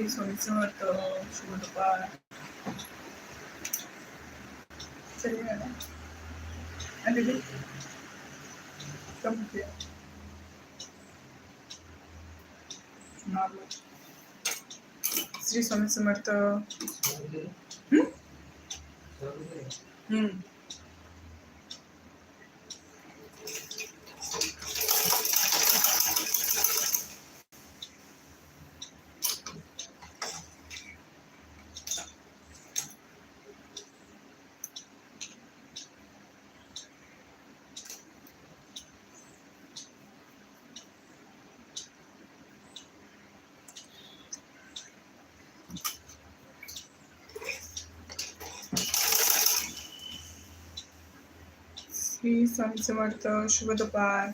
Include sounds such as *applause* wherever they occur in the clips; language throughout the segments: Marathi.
श्री स्वामी समर्थ शुभ दुपार चलिए मॅडम. आणि दीदी? कम किया नॉर्मल श्री स्वामी समर्थ हम्म? हम्म श्री स्वामी समर्थ शुभ दुपार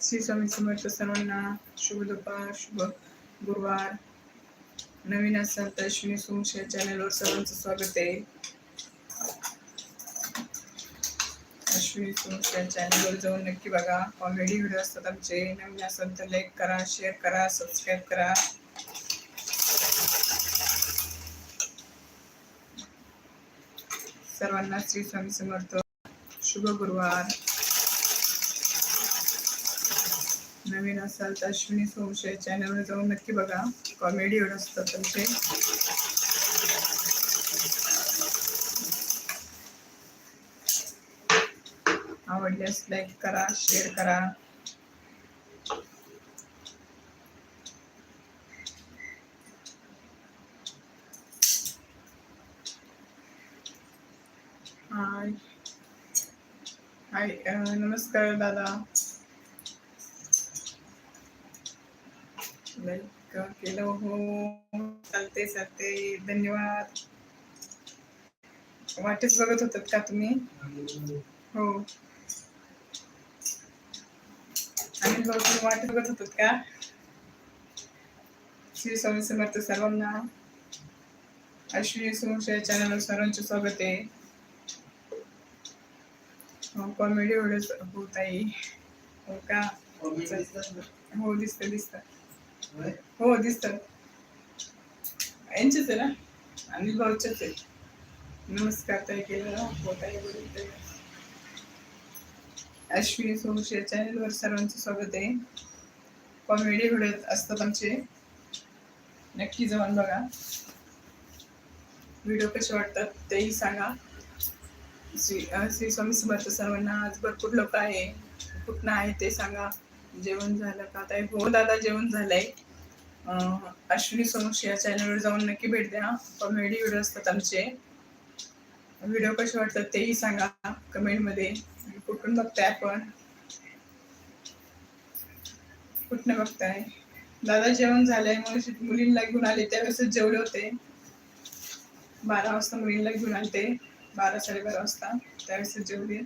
श्री स्वामी समर्थ सर्वांना शुभ दुपार शुभ गुरुवार नवीन असाल तर अश्विनी सोमशेर चॅनलवर सर्वांचं स्वागत आहे अश्विनी सोमशेर चॅनलवर जाऊन नक्की बघा. कॉमेडी व्हिडिओ असतात आमचे. नवीन असेल तर लाईक करा शेअर करा सबस्क्राईब करा. सर्वांना श्री स्वामी समर्थ. शुभ गुरुवार. नवीन असाल तर अश्विनी सोमशे चॅनलवर जाऊन नक्की बघा. कॉमेडी व्हिडिओ असतात तुमचे आवडल्यास लाईक करा शेअर करा. हाय हाय uh, नमस्कार दादा. लाईक केलं हो. चालते चालते धन्यवाद. वाटच बघत होतात का तुम्ही? हो. आणि भरपूर वाट बघत होतो का? श्री स्वामी समर्थ सर्वांना. अश्विनी सोमशे चॅनल सर्वांचे स्वागत आहे. हो, कॉमेडी व्हिडिओ होत आहे. हो का? हो दिसत दिसत. हो दिसत. यांचेच आहे ना? अनिल भाऊच्याच आहे नमस्कार ताई केलं होत आहे बोलत आहे. अश्विनी सोमशेर चॅनलवर सर्वांचं स्वागत आहे. कॉमेडी व्हिडिओ असतात आमचे. नक्की जाऊन बघा. व्हिडिओ कसे वाटतात तेही सांगा. श्री श्री स्वामी समर्थ सर्वांना आज भरपूर लोक आहे. कुठनं आहे ते सांगा. जेवण झालं का? ताई हो दादा जेवण झालंय. अश्विनी सोमश या चॅनलवर जाऊन नक्की भेट द्या. कॉमेडी व्हिडिओ असतात आमचे. व्हिडिओ कसे वाटतात तेही सांगा कमेंटमध्ये. कुठून बघताय आपण? कुठनं बघताय? दादा जेवण झालंय मग मुलींना घेऊन आले त्यावेळेस जेवले होते. बारा वाजता मुलींना घेऊन आले बारा साडेबारा वाजता त्यावेळेस जेवले.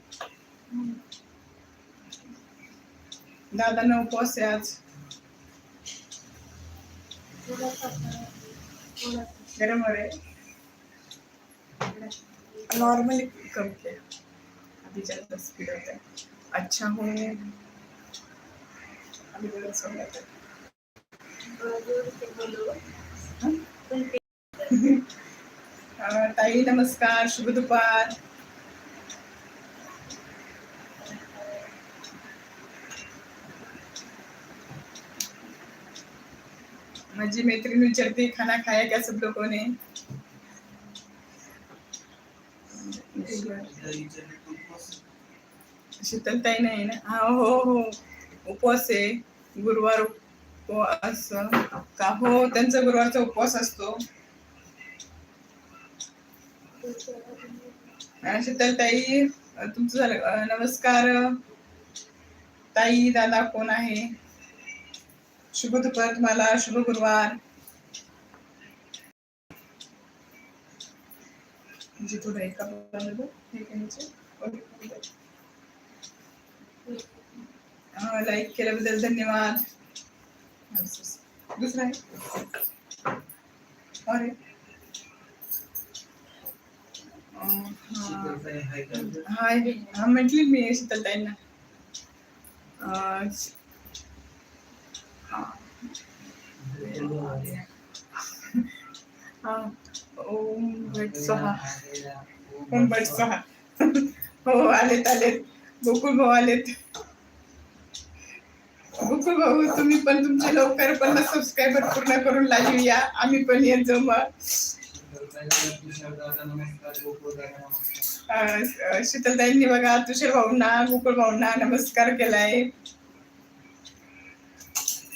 दादा उपवास आहे आज. गरम नॉर्मली कम किया अभी ज़्यादा स्पीड होता है। अच्छा हो अभी बड़ा सो जाता है, ताई, नमस्कार, शुभ दुपार माझी मैत्रीण विचारते खाना खाया क्या सब लोगों ने? शीतलताई नाही ना? हा हो हो. उपवास आहे. गुरुवार उपवास का? हो त्यांचा गुरुवारचा उपवास असतो. शीतलताई तुमचं झालं नमस्कार. ताई दादा कोण आहे? शुभ दुपार तुम्हाला. शुभ गुरुवार. जी थोडं एका बोलायला ठीक आहे नीचे. अं, लाईक केल्याबद्दल धन्यवाद. दुसरा आहे? अरे. हाय हा म्हटली मी शीतलताईंना. हा. ओम भट स्वाहा ओम भट स्वाहा हो आलेत आलेत. गोकुळ भाऊ आलेत गोकुळ भाऊ तुम्ही पण तुमचे लवकर पन्नास सबस्क्रायबर पूर्ण करून लाईव्ह या आम्ही पण येत जाऊ मग शीतलताईंनी बघा तुषार भाऊंना गोकुळ भाऊंना नमस्कार केलाय.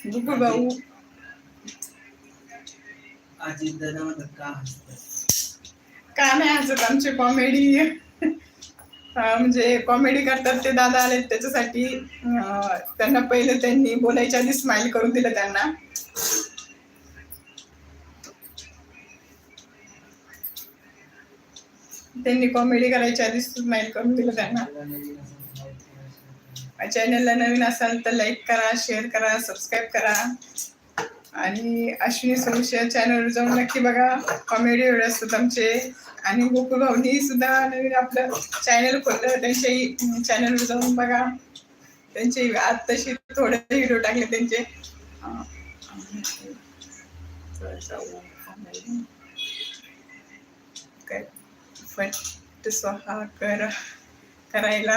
गोकुळ भाऊ. का नाही हसत आमची कॉमेडी म्हणजे कॉमेडी करतात ते दादा आले त्याच्यासाठी. त्यांना पहिले त्यांनी बोलायच्या आधी स्माइल करून दिलं त्यांना. त्यांनी कॉमेडी करायच्या आधी स्माइल करून दिलं त्यांना. चॅनलला नवीन असाल तर लाईक करा शेअर करा सबस्क्राईब करा. आणि अश्विनी सोशल चॅनलवर जाऊन नक्की बघा. कॉमेडी व्हिडिओ असतात आमचे. आणि गोकुळ भाऊनी सुद्धा नवीन आपलं चॅनल खोललं. त्यांच्याही चॅनलवर जाऊन बघा. त्यांचे आज तशी थोडे व्हिडिओ टाकले त्यांचे. काय? फट स्वाहा कर करायला.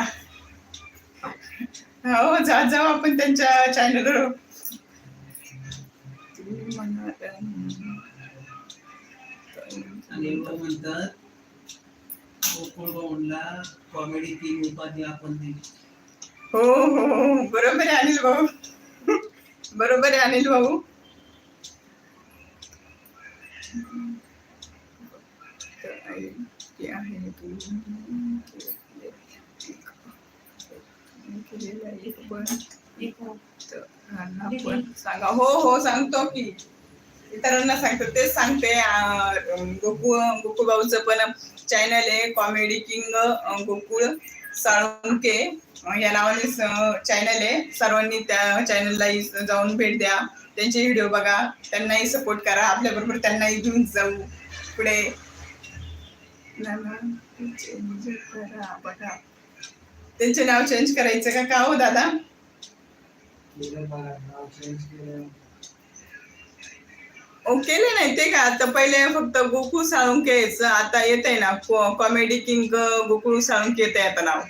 हो जा जाऊ आपण त्यांच्या चॅनलवर म्हणतात गोकुळ कॉमेडी किंग उपाधी आपण दिली हो हो बरोबर आहे अनिल भाऊ बरोबर आहे अनिल भाऊ आहे तू केलेलं एक पण सांगा. हो हो सांगतो की. इतरांना सांगतो तेच सांगते गोकुळ गोकुळ पण चॅनल आहे कॉमेडी किंग गोकुळ साळुंके. या नावाने चॅनल आहे. सर्वांनी त्या चॅनलला जाऊन भेट द्या. त्यांचे व्हिडिओ बघा. त्यांनाही सपोर्ट करा. आपल्या बरोबर त्यांनाही घेऊन जाऊ. पुढे. करा बघा त्यांचे नाव चेंज करायचं का? का हो दादा? केलं नाही ते का? आता पहिले फक्त गोकुळ साळुंकेच आता येत आहे ना कॉमेडी किंग गोकुळ साळुंके येत आहे आता नाव.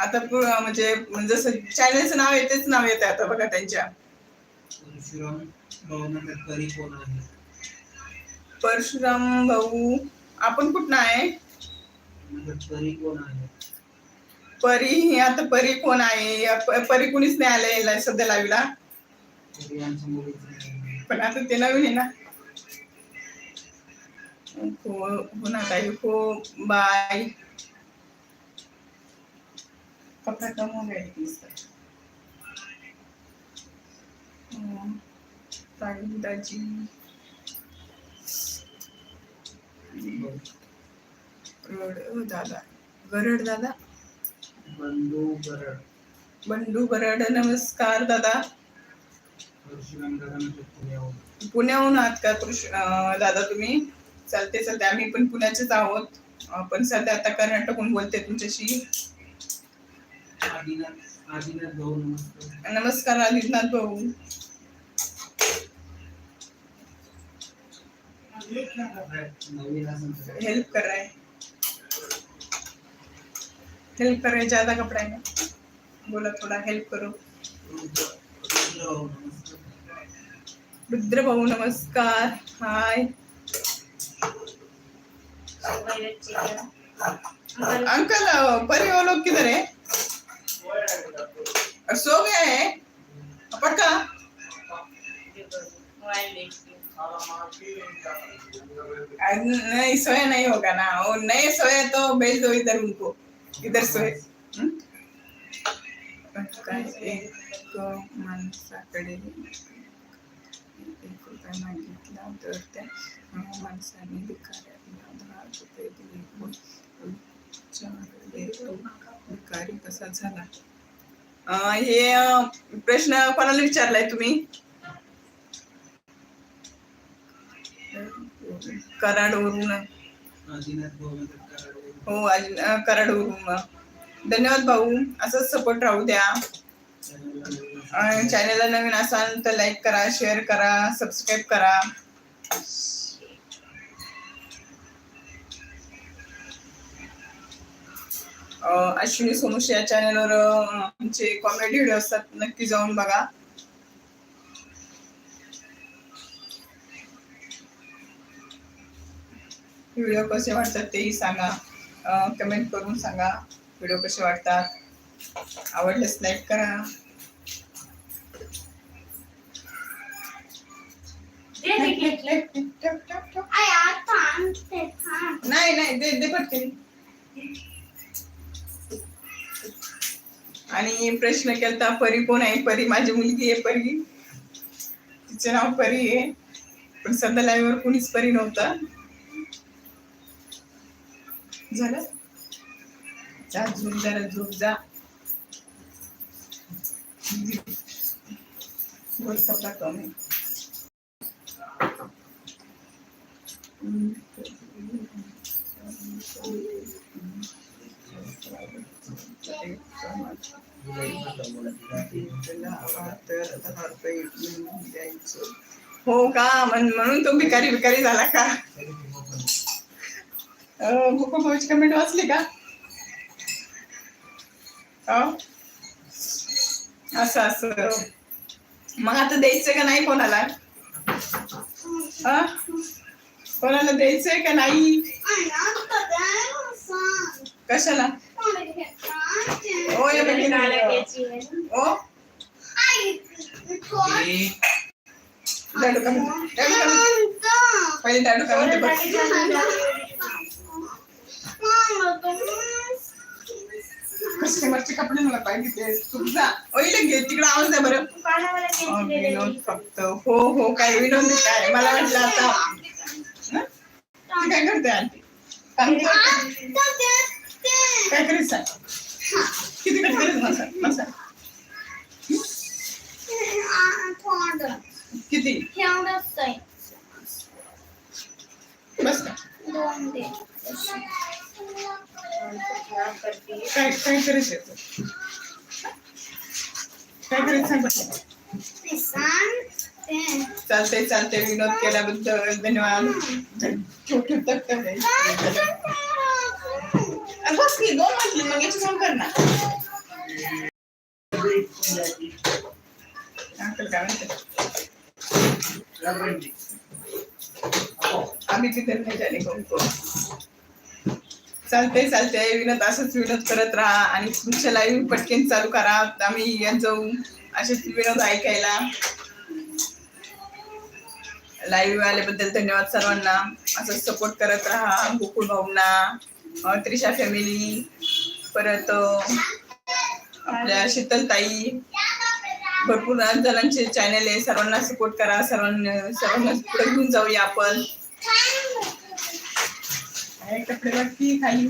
आता म्हणजे जसं चॅनलचं नाव आहे तेच नाव येत आहे आता बघा त्यांच्या. परशुराम भाऊ आपण कुठं आहे? परी कोण आता परी कोण आहे? परी कुणीच नाही आले सध्या लावीला पण आता ते नवीन आहे ना. हो हो ना काही हो बाय. दाजी. गरड दादा. गरड दादा? बंधू गरड बंडू गरड नमस्कार दादा. पुण्याहून. आहात का कृष्ण दादा तुम्ही? चालते चालते. आम्ही पण पुण्याचेच आहोत. पण सध्या आता कर्नाटकहून बोलते तुमच्याशी. आदिनाथ आदिनाथ भाऊ नमस्कार. नमस्कार आदित्यनाथ भाऊ. हेल्प कर. रहा है हेल्प कर रहे ज़्यादा कपड़ा है बोला थोड़ा हेल्प करो। रुद्र भाऊ नमस्कार। हाय। अंकल, परी वो लोग किधर है? सो गए हैं? पक्का नहीं सोया नहीं होगा ना। वो नए सोए तो भेज दो इधर उनको। इधर सोए हं? काय एक माणसाकडे एक रुपया मागितला तर त्या माणसाने भिकाऱ्याला दहा रुपये दिले तो भिकारी कसा झाला हे प्रश्न कोणाला विचारलाय तुम्ही कराडवरून हो कराड हो धन्यवाद भाऊ असंच सपोर्ट राहू द्या. चॅनलला नवीन असाल तर लाईक करा शेअर करा सबस्क्राईब करा. अश्विनी सोमुश या चॅनलवर आमचे कॉमेडी व्हिडिओ असतात नक्की जाऊन बघा. व्हिडिओ कसे वाटतात तेही सांगा. कमेंट करून सांगा. व्हिडिओ कसे वाटतात? आवडल्यास लाईक करा. नाही नाही दे दे पटकन. आणि प्रश्न केलता परी कोण आहे? परी माझी मुलगी आहे परी. तिचे नाव परी आहे. पण सध्या live वर कोणीच परी नव्हता. झालं? जा झोप जरा झोप जा. बोल कपडा कमी. हो का? म्हण- म्हणून तो भिकारी भिकारी झाला का? बुको कमेंट वाचली का? हो? असं असं. मग आता द्यायचं का नाही कोणाला? कोणाला द्यायचंय का नाही? कशाला? आता द्या ना, सांग. कशाला पहिले घ्यायचं. कस्टमरचे कपडे मला पाहिजे ते. तुझा ओईले घे तिकडे आवाज द्या बरं. विनोद फक्त. हो हो काय विनोद काय? मला वाटलं आता. हं? काय करते आंटी. काय करीत? सांग. किती कट करीत मसा मसा. किती? आहे. बस का? दोन दे. काय काय करायचं तू? काय करायचं सांग बरं. ते चालते चालते विनोद केल्याबद्दल धन्यवाद. छोटे तक बस की दोन म्हटली मग याची फोन कर ना. अंकल काय म्हणते? आम्ही तिथे नाही झाले कोण कोण. चालतंय चालतंय. विनोद असंच विनोद करत राहा आणि तुमच्या लाईव्ह पटकन चालू करा. आम्ही येत जाऊ असेच विनोद ऐकायला. लाईव्ह आल्याबद्दल धन्यवाद सर्वांना. असं सपोर्ट करत राहा. गोकुळ भावना त्रिशा फॅमिली परत आपल्या शीतलताई. भरपूर जणांचे चॅनल आहे. सर्वांना सपोर्ट करा. सर्वांना सर्वांना पुढे घेऊन जाऊया आपण. काय कपडे खाली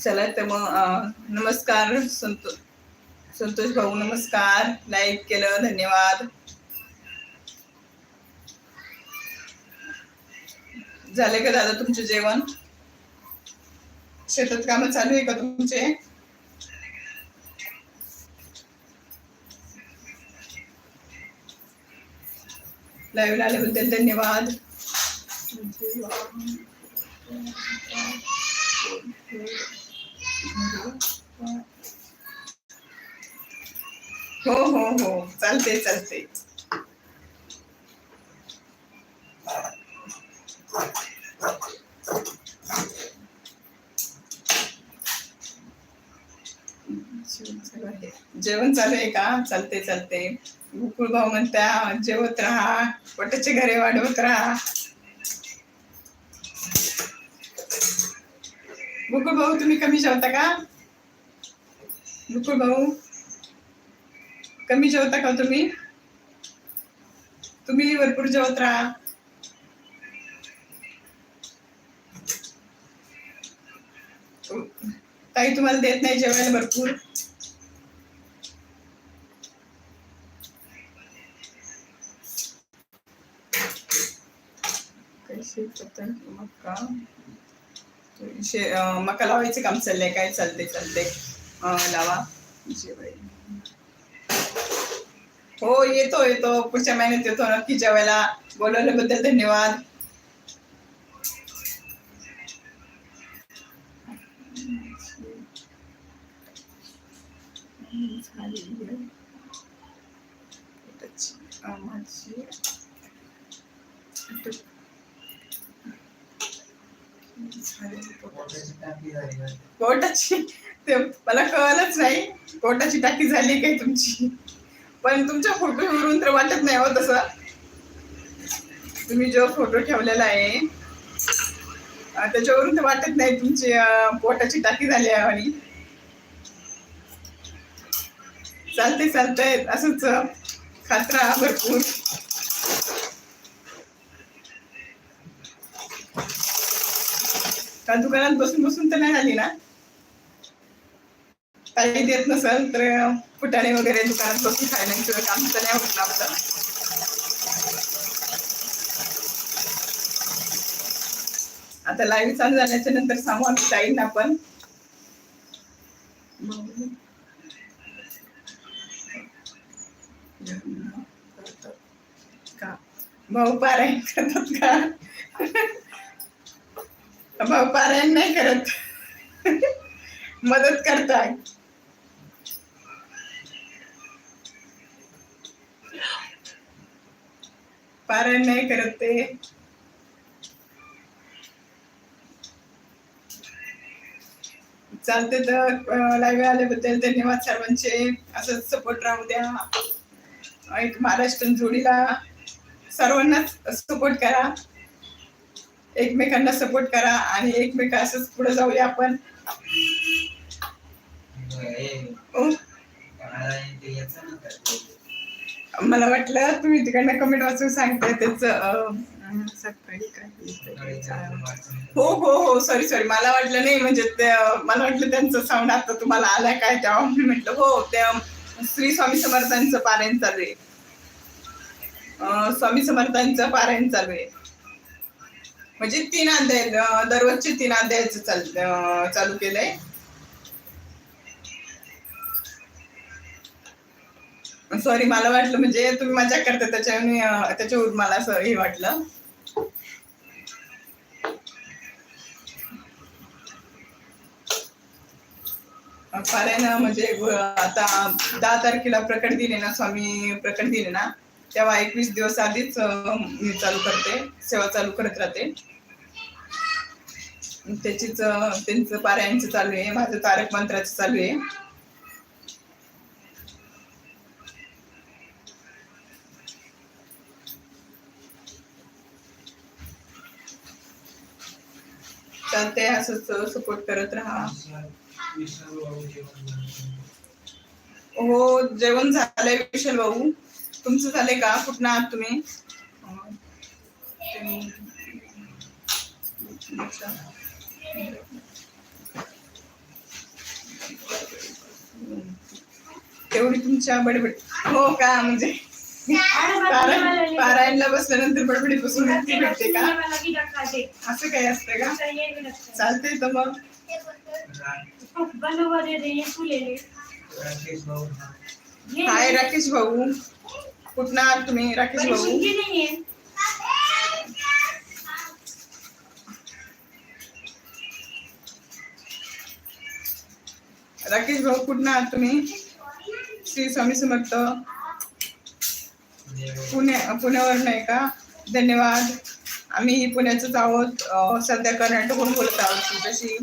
चला तर मग नमस्कार संतो संतोष भाऊ नमस्कार. लाईक केलं धन्यवाद. झाले का दादा तुमचे जेवण? शेतात काम चालू आहे का तुमचे? लाईव्ह आल्याबद्दल धन्यवाद. हो हो हो. चालते चालते जेवण चालू आहे का? चालते चालते गोकुळ भाऊ म्हणत्या जेवत राहा पोटाचे घरे वाढवत राहा. गोकुळ भाऊ तुम्ही कमी जेवता का? गोकुळ भाऊ कमी जेवता का हो तुम्ही? तुम्ही भरपूर जेवत राहा. ताई तुम्हाला देत नाही जेवायला भरपूर. शेतात मका. शे अं, मका लावायचं काम चाललंय काय चालते चालते लावा. हो येतो येतो. पुढच्या महिन्यात येतो नक्की जेवायला. बोलवल्याबद्दल धन्यवाद. माझी झाली पोटाची. ते मला कळलंच नाही. पोटाची टाकी झाली काय तुमची? पण तुमच्या फोटोवरून तर वाटत नाही हो तसं. तुम्ही जो फोटो ठेवलेला आहे त्याच्यावरून तर वाटत नाही तुमची पोटाची टाकी झाली आहे आणि. चालते चालतंय. असंच खात्रा राहा भरपूर. का दुकानात बसून बसून तर नाही झाली ना? काही देत नसेल तर फुटाणे वगैरे दुकानात बसून खायला किंवा काम तर नाही होत ना आपलं आता लाईव्ह चालू झाल्याच्यानंतर सांगू आम्ही ताईंना पण. भाऊ पारायण करतात का? पारायण नाही करत. मदत करताय पारायण नाही करत ते. चालते तर लाईव्ह आल्याबद्दल धन्यवाद सर्वांचे. असंच सपोर्ट राहू द्या. एक महाराष्ट्र जोडीला सर्वांनाच सपोर्ट करा. एकमेकांना सपोर्ट करा आणि एकमेका असंच पुढे जाऊया आपण. मला वाटलं तुम्ही तिकडनं कमेंट वाचून सांगताय त्याच हो हो हो सॉरी सॉरी मला वाटलं नाही म्हणजे ते मला वाटलं त्यांचं साऊंड आता तुम्हाला आलाय काय तेव्हा. मी म्हटलं हो त्या श्री स्वामी समर्थांचं पारायण चालू आहे. स्वामी समर्थांचं पारायण चालू आहे. म्हणजे तीन अध्याय दररोजचे तीन अध्यायाचं चाल चालू केलंय. सॉरी मला वाटलं म्हणजे तुम्ही मजा करता त्याच्याने त्याच्यावर मला हे वाटलं. ना म्हणजे आता दहा तारखेला प्रकट दिले ना स्वामी प्रकट दिले ना तेव्हा एकवीस दिवस आधीच मी चालू करते सेवा चालू करत राहते. त्याचीच त्यांचं पारायणचं चालू आहे माझं तारक मंत्राचं चालू आहे. चालतंय असंच सपोर्ट करत राहा. हो जेवण झालंय विशाल भाऊ. तुमचं झालंय का? कुठं आहात तुम्ही तेवढी तुमच्या बडबड हो का? म्हणजे पारायण पारायणला बसल्यानंतर बडबडी बसून मुक्ती भेटते का? असं काही असतं का? चालतंय तर मग. राकेश भाऊ. हाय राकेश भाऊ. कुठं आहात तुम्ही राकेश भाऊ? राकेश भाऊ कुठनं आहात तुम्ही. श्री स्वामी समर्थ. पुणे पुण्यावर नाही का? धन्यवाद. आम्ही पुण्याचंच आहोत. सध्या कर्नाटकहून बोलत आहोत तुमच्याशी.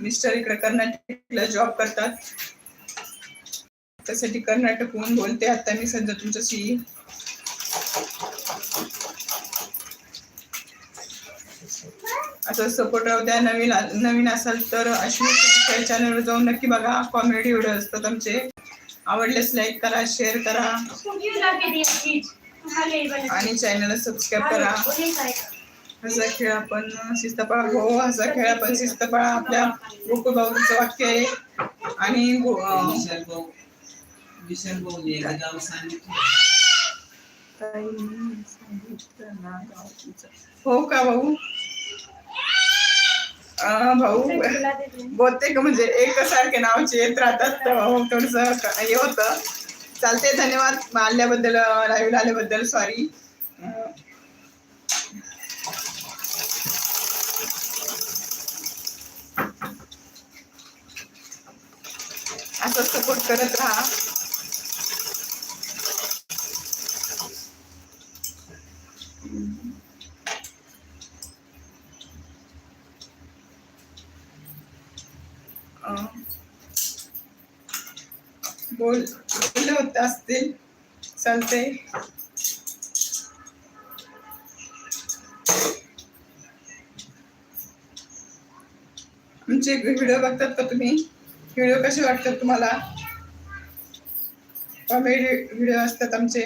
मिस्टर इकडे कर्नाटकला जॉब करतात. त्यासाठी कर्नाटकहून बोलते. आता मी सध्या तुमच्याशी. असं सपोर्ट राहू द्या. नवीन नवीन असाल तर अश्विनी चॅनलवर जाऊन नक्की बघा. कॉमेडी व्हिडिओ असतात आमचे. आवडल्यास लाईक करा शेअर करा. आणि चॅनलला सबस्क्राईब करा. हसा खेळ आपण शिस्तपाळा. हो हसा खेळ आपण शिस्तपाळा. आपल्या गोकुळबाबूचं वाक्य आहे. आणि हो का भाऊ विशाल भाऊ गाव सांगितलं ताईंनी सांगितलं ना गाव तुझं. हो का भाऊ अं, भाऊ. *laughs* बहुतेक म्हणजे एकसारखे नावाचे येत राहतात तर भाऊ थोडस हे होतं. चालते धन्यवाद. आल्याबद्दल लाईव्ह आल्याबद्दल सॉरी असं सपोर्ट करत राहा. बोल बोलले होते असतील. चालते आमचे व्हिडिओ बघतात का तुम्ही? व्हिडिओ कसे वाटतात तुम्हाला? कॉमेडी व्हिडिओ असतात आमचे.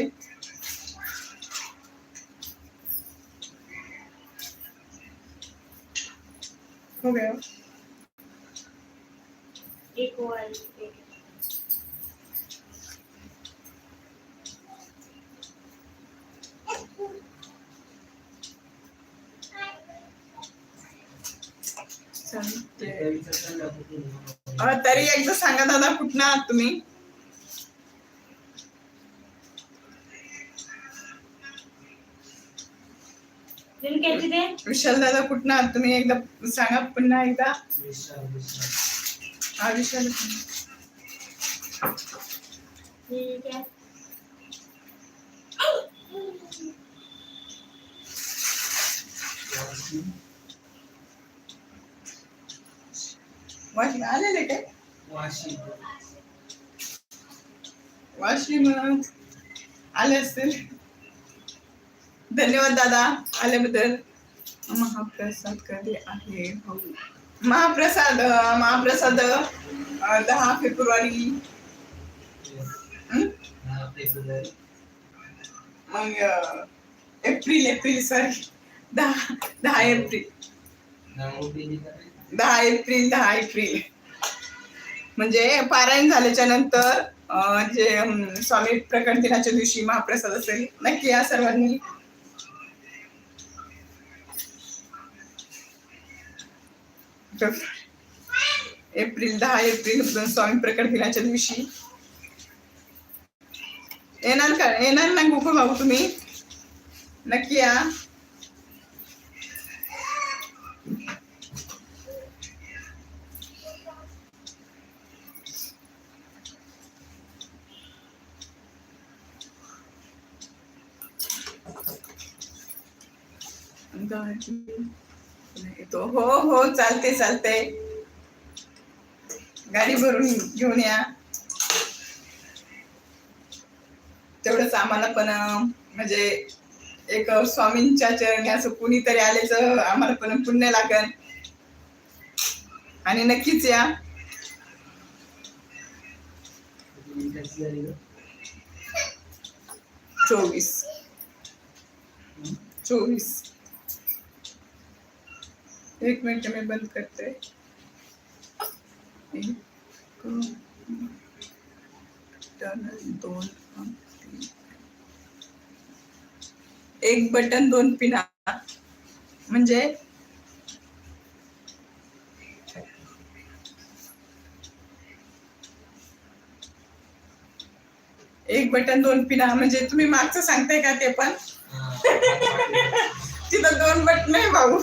हो गया. एक वाली एक चालते तरीचं पण दाखवतो. अं, तरी एकदा सांगा दादा कुठनं आहात तुम्ही? विशाल दादा कुठनं आहात तुम्ही? एकदा सांगा पुन्हा एकदा. विशाल, विशाल. हा विशाल. ये क्या वाशिम आलेले काय वाशी. वाशिम अं, आले असतील. धन्यवाद दादा आल्याबद्दल. महाप्रसाद कधी आहे भाऊ? महाप्रसाद महाप्रसाद दहा फेब्रुवारी. मग एप्रिल एप्रिल सॉरी. दहा दहा एप्रिल? दहा एप्रिल दहा एप्रिल. म्हणजे पारायण झाल्याच्यानंतर जे स्वामी प्रकट दिनाच्या दिवशी महाप्रसाद असेल नक्की या सर्वांनी. एप्रिल दहा एप्रिल स्वामी प्रकट दिनाच्या दिवशी. येणार का? येणार ना गोकुळ भाऊ तुम्ही? नक्की या. तो. हो हो चालते चालते गाडी भरून घेऊन या. तेवढंच आम्हाला पण म्हणजे एक स्वामींच्या चरणी असं कुणीतरी आल्याचं आम्हाला पण पुण्य लागन. आणि नक्कीच या. चोवीस. चोवीस. एक मिनिट मी बंद करते एक दोन. एक बटन दोन पिना। म्हणजे? एक बटन दोन पिना म्हणजे तुम्ही मागचं सांगताय का ते पण. *laughs* तिथं दोन बटन आहे भाऊ.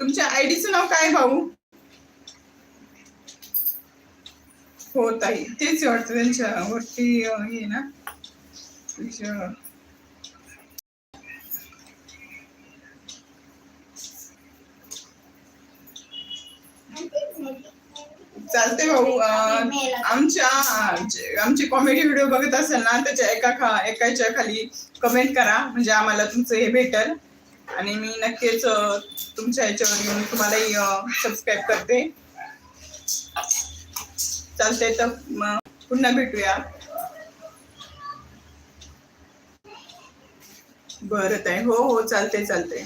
तुमच्या आयडीचं नाव काय भाऊ? हो ताई. तेच वाटतं त्यांच्या वरती हे ना. तुझ्या- चालते भाऊ. आमच्या आमचे- कॉमेडी व्हिडिओ बघत असेल ना त्याच्या एका खा एकाच्या खाली कमेंट करा. म्हणजे आम्हाला तुमचं हे भेटेल. आणि मी नक्कीच तुमच्या ह्याच्यावर येऊन तुम्हालाही सबस्क्राईब करते. चालते तर पुन्हा भेटूया. बरं ताई हो हो चालते चालते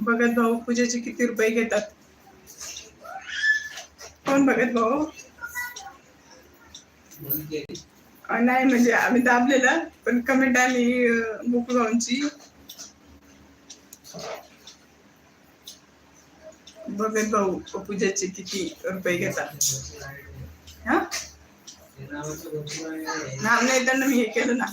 बघत भाऊ पूजेचे किती रुपये घेतात. कोण भगत भाऊ नाही म्हणजे आम्ही दाबलेला पण कमेंट आली बुक भाऊंची भगत भाऊ पूजेचे किती रुपये घेतात हा नाम नाही त्यांना मी हे केलं ना